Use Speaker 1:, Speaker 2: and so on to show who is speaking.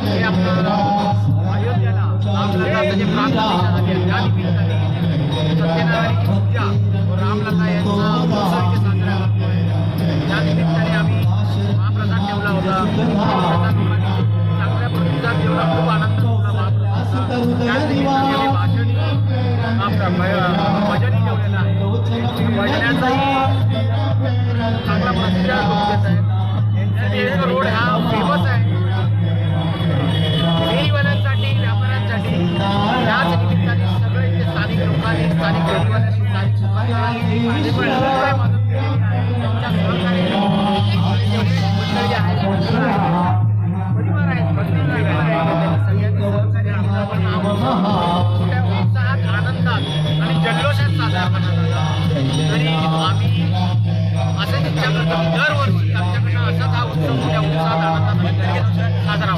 Speaker 1: जे आपलं अयोध्येला रामलल्लाचं जे प्रांतविधान आहे. त्या निमित्ताने सत्यनारायणाची पूजा रामलल्ला यांचा उत्सव इथे साजरा करतो आहे त्या निमित्ताने आम्ही महाप्रसाद ठेवला होता चांगल्या प्रतिसाद ठेवला खूप आनंद होता महाप्रसादचा त्या निमित्ताने आम्ही भाषणी भजनी ठेवलेलं आहे भजनाचाही चांगला प्रतिसाद लोक देत आहेत रोड हा आणि आम्ही असं त्यांच्याकडनं दरवर्षी आमच्याकडनं असाच हा उत्सव मोठ्या उत्साहात आनंदात साजरा